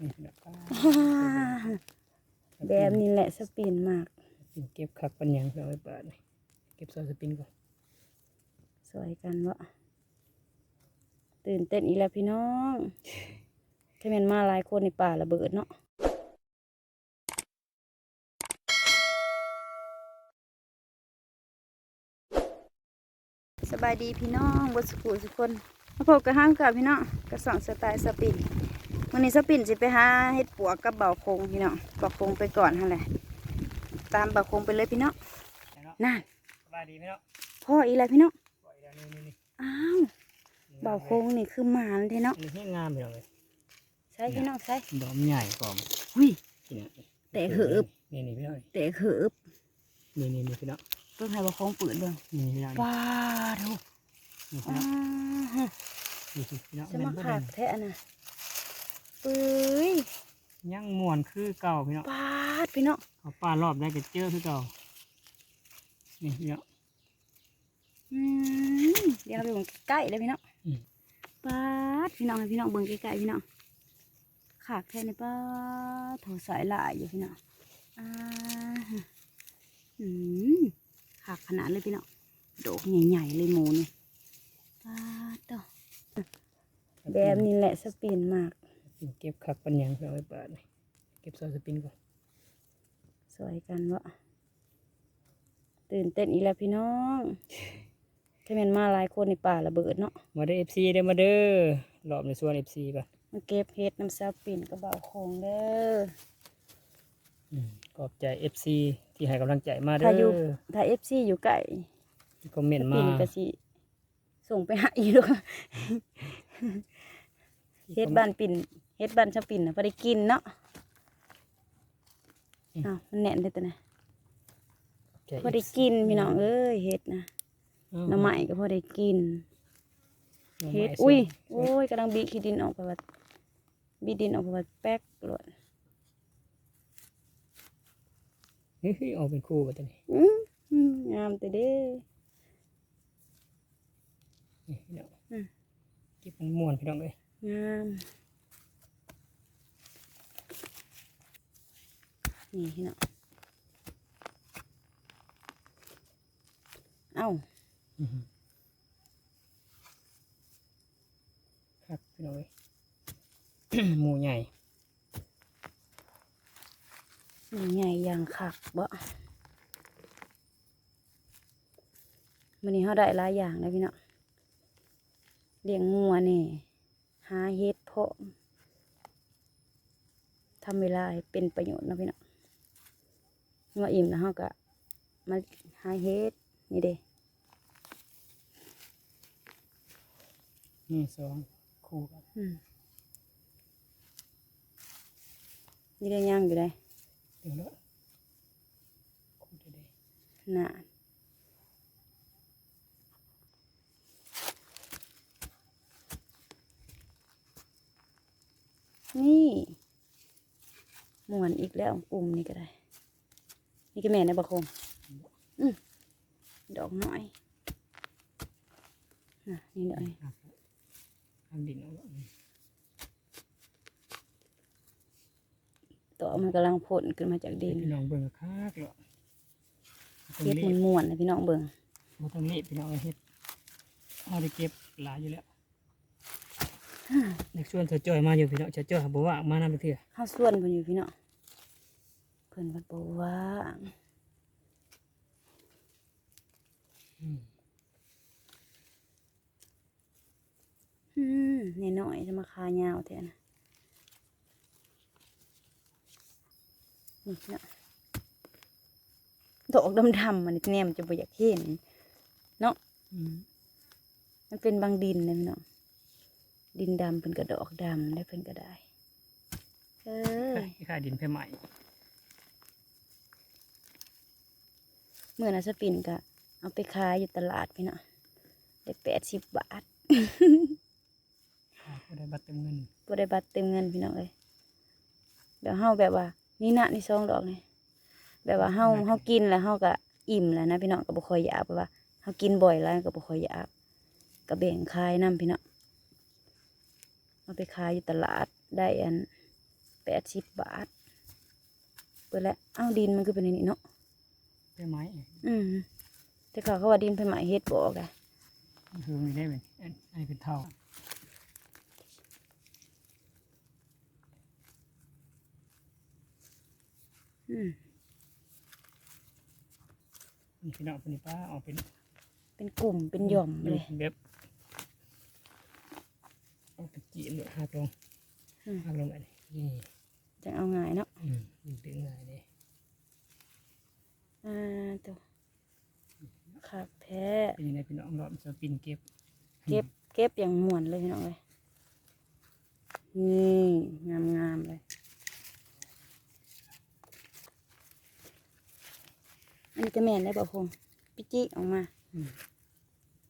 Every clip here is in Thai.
นี่พี่น้องแบบนี้แหละสปินมากปินเก็บคักปันหยังพี่น้องไว้บาทนี่เก็บซอยสปินก่อนสวยกันวะตื่นเต้นอีกแล้วพี่น้องแค่แม่นมาหลายคนในป่าระเบิดเนาะสบายดีพี่น้องบดสกูทุกคนมาพบกับห้างกับพี่น้องกระสองสไตล์สปิน วันนี้สปินสิไปหาเห็ดปัวกับเบาคงพี่น้องเบาคงไปก่อนฮะแหละตามเบาคงไปเลยพี่น้องแล้วเนาะนั่นสบายดีพี่น้องพ่ออีกแล้วพี่น้องปล่อยแล้วนี่นี่นี่อ้าวเบาโคงนี่คือหมานเลยเนาะอันนี้ให้งามพี่น้องเลยใช่พี่น้องใช่ดอกมันใหญ่กว่าหุยพี่น้องแต่เหือบนี่นี่พี่น้องแต่เขือบนี่นี่นี่พี่น้องเพิ่งให้เบาโคงเปิดเบิ่งนี่พี่น้องว้าดูนี่พี่อ้าน้องฮะนี่สิพี่น้องจะมาแนบ่ขาดแนแท้น่ะ ปุ้ยยังม่วนคือเก่าพี่น้องปาดพี่น้องเอาปลารอบได้ก็เจอคือเก่านี่พี่น้องอืมเดี๋ยวเราไปเบิ่งใกล้ๆเลยพี่น้องอืมปาดพี่น้องให้พี่น้องเบิ่งใกล้ๆพี่น้องขาดแท้ในป้าดโถสายหลายอยู่พี่น้องอ่าฮะอืมขาดขนาดเลยพี่น้องโดกใหญ่ๆเลยหมูนี่ปาดต่อแบบนี้แหละสปินมากปิน เก็บคักปันหยังพี่น้องไว้บาทนี่เก็บซอยสปินก่อนสวยกันวะตื่นเต้นอีกแล้วพี่น้องแค่แม่นมาหลายคนในป่าระเบิดเนาะมาเด้อ FC เด้อมาเด้อรอบในส่วน FC ก่อนมาเก็บเห็ดน้ำซาปินกระเบาโคงเด้ออืมขอบใจ FC ที่ให้กำลังใจมาเด้ถ้าอยู่อถ้าเอฟซีอยู่ใกล้ที่คอมเมนซาต์ปิมานก็สิส่งไปหาอีกด้วยเฮ็ดบ้านปิ่น เฮ็ดบ้านซาปินนะพอได้กินเนาะอ้าวมันแน่นเลยตัวนะขอบใจพอได้กินพี่น้องเอ้ยเฮ็ดนะหน้ำใหม่ก็พอได้กินหน่อไม้เฮ็ดส้มอุ้ยโอ้ยกำลังบีขี้ดินออกไปว่าบีดินออกไปว่าแป๊กหลดเฮ้ยออกเป็นคู่กันตัวนี้อืมอืมงามแต่เด้นี่พี่น้องอืมเก็บมันม่วนพี่น้องเลยงาม นี่พี่น้องเอ้าอื้อหือครับพี่น้องเลยหมูใหญ่นี่ใหญ่อย่างคักบ่มันนี้เขาได้หลายอย่างเลยพี่น้องเลี้ยงงัวนี่หาเฮ็ดเพาะทำเวลาให้เป็นประโยชน์เนาะพี่น้อง งัวอิ่มแล้วเขาก็มาหาเฮ็ดนี่เด้นี่สองคู่กันอืมนี่ได้ย่างอยู่ได้เดี๋ยวละคู่เด็ดน่ะนี่หมวนอีกแล้วปุ่มนี่ก็ได้ นี่ก็แม่นะบะคงอืมดอกน้อยน่ะนี่หน่อยๆครับทำดินเอาละนี่ตัวมันกำลังผลขึ้นมาจากดินพี่น้องเบิ่งคักเลยตรงเฮ็ดนี้มันม่วนๆนะพี่น้องเบิ่งมาตรงนี้พี่น้องเอาเฮ็ดเอาได้เก็บหลายอยู่แล้วเด็กชวนเธอจ้อยมาอยู่พี่น้องเธอจ้อยบอกว่ามานำไปเถอะเฮาส่วนเพิ่นอยู่พี่น้องเพิ่นว่าบ่ว่าอืมอืมน้อยๆจะมาคายาวแท้นะนี่น้องดอกดำๆมันแนมจะบ่อยากเห็นเนาะมันเป็นบางดินนะพี่น้องดินดำเป็นกระดอกดำได้เพิ่นก็ได้เออคล้ายดินแผ่ใหม่ เมื่อนะสปินก็เอาไปขายอยู่ตลาดพี่น้องได้แปดสิบบาทก็ได้บัตรเต็มเงินบ่ได้บัตรเต็มเงินพี่น้องเอ้ยแบบเฮาแบบว่า นี่นะนี่ซองดอกนี่แบบว่าเฮาเฮากินแล้วเฮาก็อิ่มแล้วนะพี่น้องก็บ่ค่อยอยากเพราะว่าเฮากินบ่อยแล้วก็บ่ค่อยอยากก็แบ่งขายนํพี่น้องเอาไปขายอยู่ตลาดได้อันแปดสิบบาทเปิดแล้วเอ้าดินมันคือเป็นอย่างนี้เนาะ ใบไม้อืมแต่เขาเขาว่าดินเป็นหมายเฮ็ดบอกอะคือมีได้ไหมอันอันนี้เป็นเท่าอืมนี่พี่น้องคนนี้ป้าเอาเป็น เป็นกลุ่มเป็นหย่อมเลยแบบเอาตะกี้เลยหักลงอืมหักลงอันนี้นี่จะเอาง่ายเนาะอืมดึงง่ายเลย อ่าตัวขาแพ้เป็นยังไงพี่น้องรอบจะปินเก็บ เก็บเก็บอย่างม่วนเลยพี่น้องเลยนี่งามงามๆเลยอันนี้จะแม่นได้บ่พงปิจิออกมาอืม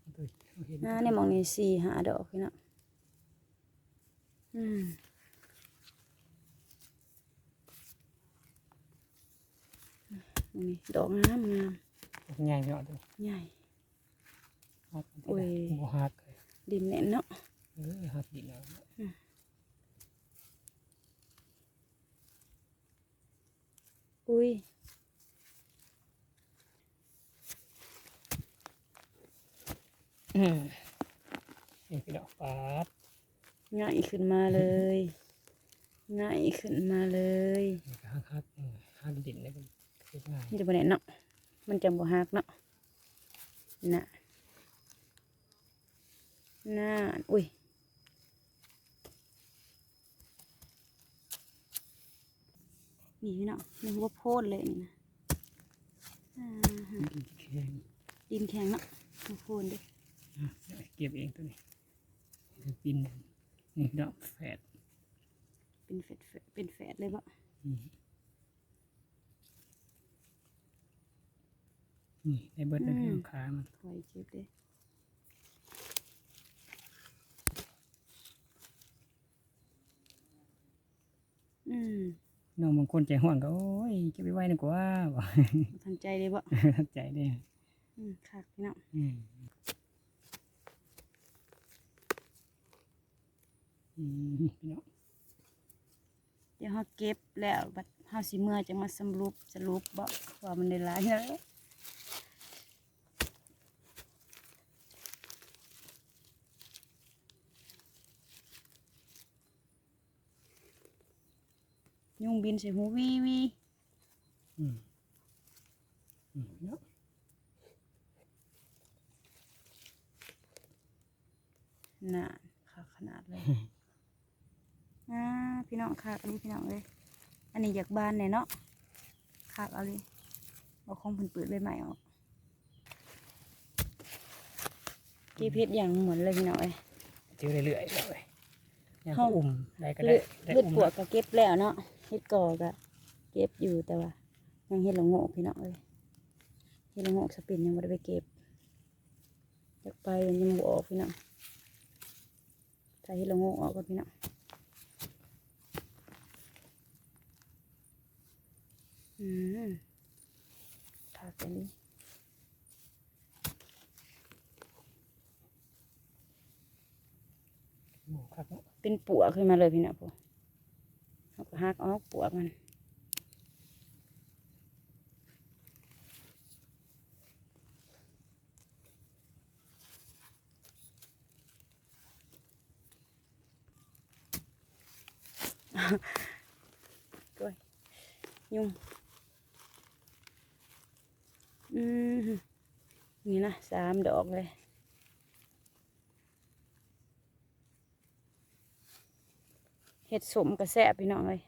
เอาตัวเอาเห็นหน้าในหมองนี้สี่หาดอกพี่น้องอืม นี่ดอกงามงามง่ายพี่น้องตัวใหญ่หักโอ้ยบ่หักเลยดินแน่นเนาะเออหักดินเอาอุ้ยอืมนี่พี่น้องปาดง่ายขึ้นมาเลยง่ายขึ้นมาเลยนี่ก็หักหักอืมหักดินเลยเป็ นเก็บง่ายมันจะบ่แน่นเนาะมันจะบ่หักเนาะน่ะน่าอุ้ยนี่พี่น้องนี่ว่าโพดเลยนี่นะอ่าฮะดินแข็งดินแข็งเนาะมาโพดดิอะเก็บเองตัวนี้คือปินนี่ดอกแฝดเป็นแฝดๆเป็นแฝดเลยบ่นี่ นี่ได้เบิดได้พี่น้องขามันคอยเก็บเด้อืมน้องบางคนใจห่วงก็โอ้ยเก็บไปไว้ดีกว่าบ่ทันใจเลยบ่ทันใจเด้ออืมคักพี่น้องอืมอืมพี่น้องเดี๋ยวเฮาเก็บแล้วบัดเฮาสิเมื่อจะมาสรุปสรุปบ่ว่ามันได้หลายเด้อ ยุงบินใส่หูวีวีอืมอืมพี่น้องน่ะคักขนาดเลยอ่าพี่น้องคักอันนี้พี่น้องเลยอันนี้อยากบานแน่เนาะคักเอาเลยเอาของเพิ่นเปิดใบใหม่ออกเก็บเพชรอย่างเหมือนเลยพี่น้องเอ้ยเจอเรื่อยๆเลยยังเฮาอุ่มได้ก็เลืได้อดได้เลือดอุ่มปวดก็เก็บแล้วเนาะ เฮ็ดกอก็เก็บอยู่แต่ว่า ยังเฮ็ดละโงกพี่น้องเอ้ยเฮ็ดละโงกสปินยังบ่ได้ไปเก็บอยากไปยังบ่ออกพี่น้องถ้าเฮ็ดละโงกออกก็พี่น้องอืมถากอันนี้หมูครับเนาะเป็นปัวขึ้นมาเลยพี่น้องพวก เอาก็หักออกปัวมันด้วยยุ่งอืมนี่นะสามดอก เลยเห็ดสมกระแสบพี่น้องเลย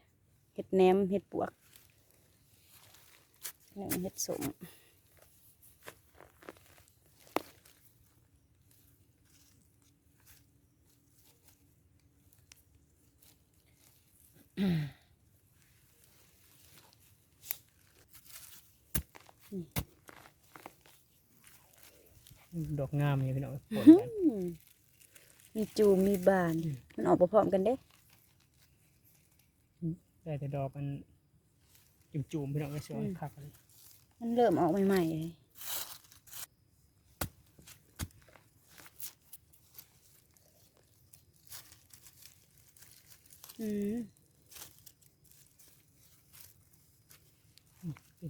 เห็ดแหนมเห็ดปวกหนึ่งเห็ดสมนี่ดอกงามอยู่พี่น้องปนกันอืมมีจูมมีบาน มันออกพร้อมๆกันเด้ ได้แต่ดอกมันจุ่มๆพี่น้องก็สวยคักเลยมันเริ่มออกใหม่ๆเลยอืม อือห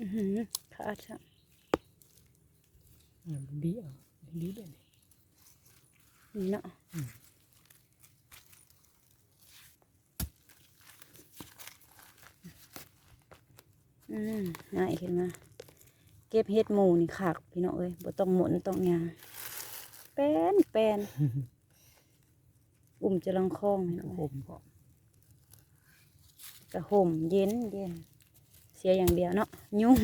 ือ ขาดครับอ่าดีอะดีเลยนี่นี่เนาะอืมอืมง่ายขึ้นมา เก็บเห็ดหมูนี่คักพี่น้องเอ้ยบ่ต้องหมุนต้องหยางแป้นแป้นอุ่มจะลังคลองพี่น้องผเอ้ยมก็กระห่มเย็นเย็นเสียอย่างเดียวเนาะยุ่ง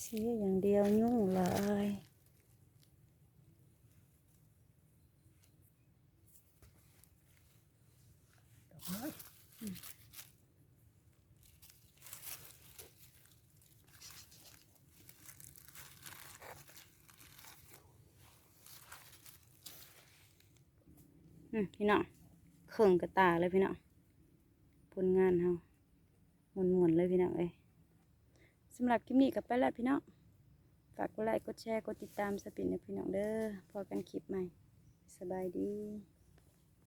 เสียอย่างเดียวยุ่งหลายดอกไม้ พี่น้องเข่งกระตาเลยพี่น้องผลงานเฮาหมุนๆเลยพี่น้องเอ้ยสำหรับคลิปนี้ก็ไปแล้วพี่น้องฝากกดไลค์กดแชร์กดติดตามสปินนะพี่น้องเด้อพอกันคลิปใหม่ สบายดี